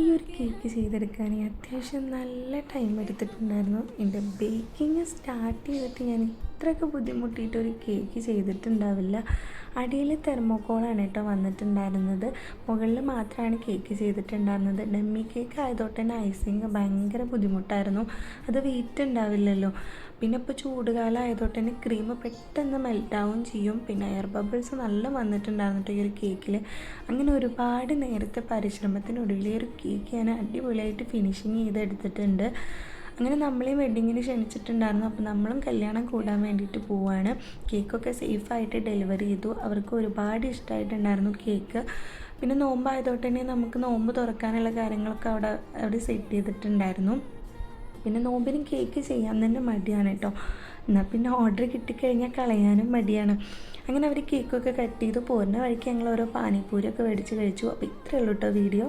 ഈ ഒരു കേക്ക് ചെയ്തെടുക്കാൻ അത്യാവശ്യം നല്ല ടൈം എടുത്തിട്ടുണ്ടായിരുന്നു. എന്റെ ബേക്കിംഗ് സ്റ്റാർട്ട് ചെയ്തിട്ട് ഞാൻ ഇത്രയൊക്കെ ബുദ്ധിമുട്ടിയിട്ട് ഒരു കേക്ക് ചെയ്തിട്ടുണ്ടാവില്ല. അടിയിൽ തെർമോക്കോളാണ് കേട്ടോ വന്നിട്ടുണ്ടായിരുന്നത്. മുകളിൽ മാത്രമാണ് കേക്ക് ചെയ്തിട്ടുണ്ടായിരുന്നത്. ഡമ്മി കേക്ക് ആയതോട്ട് തന്നെ ഐസിങ് ഭയങ്കര ബുദ്ധിമുട്ടായിരുന്നു. അത് വെയിറ്റ് ഉണ്ടാവില്ലല്ലോ. പിന്നെ ഇപ്പോൾ ചൂടുകാലം ആയതോട്ട് തന്നെ ക്രീം പെട്ടെന്ന് മെൽറ്റാവും ചെയ്യും. പിന്നെ എയർ ബബിൾസ് നല്ല വന്നിട്ടുണ്ടായിരുന്നു ഈ ഒരു കേക്കിൽ അങ്ങനെ ഒരുപാട് നേരത്തെ പരിശ്രമത്തിനൊടുവിൽ ഈ ഒരു കേക്ക് ഞാൻ അടിപൊളിയായിട്ട് ഫിനിഷിങ് ചെയ്തെടുത്തിട്ടുണ്ട്. അങ്ങനെ നമ്മളെയും വെഡ്ഡിങ്ങിന് ക്ഷണിച്ചിട്ടുണ്ടായിരുന്നു. അപ്പോൾ നമ്മളും കല്യാണം കൂടാൻ വേണ്ടിയിട്ട് പോവാണ്. കേക്കൊക്കെ സേഫായിട്ട് ഡെലിവറി ചെയ്തു. അവർക്ക് ഒരുപാട് ഇഷ്ടമായിട്ടുണ്ടായിരുന്നു കേക്ക്. പിന്നെ നോമ്പായതോട്ട് തന്നെ നമുക്ക് നോമ്പ് തുറക്കാനുള്ള കാര്യങ്ങളൊക്കെ അവിടെ അവിടെ സെറ്റ് ചെയ്തിട്ടുണ്ടായിരുന്നു. പിന്നെ നോമ്പിന് കേക്ക് ചെയ്യാൻ തന്നെ മടിയാണ് കേട്ടോ എന്നാൽ പിന്നെ ഓർഡർ കിട്ടിക്കഴിഞ്ഞാൽ കളയാനും മടിയാണ്. അങ്ങനെ അവർ കേക്കൊക്കെ കട്ട് ചെയ്ത്. പോരുന്ന വഴിക്ക് ഞങ്ങൾ ഓരോ പാനിപ്പൂരിയൊക്കെ മേടിച്ച് കഴിച്ചു. അപ്പോൾ ഇത്രയേ ഉള്ളൂ കേട്ടോ വീഡിയോ.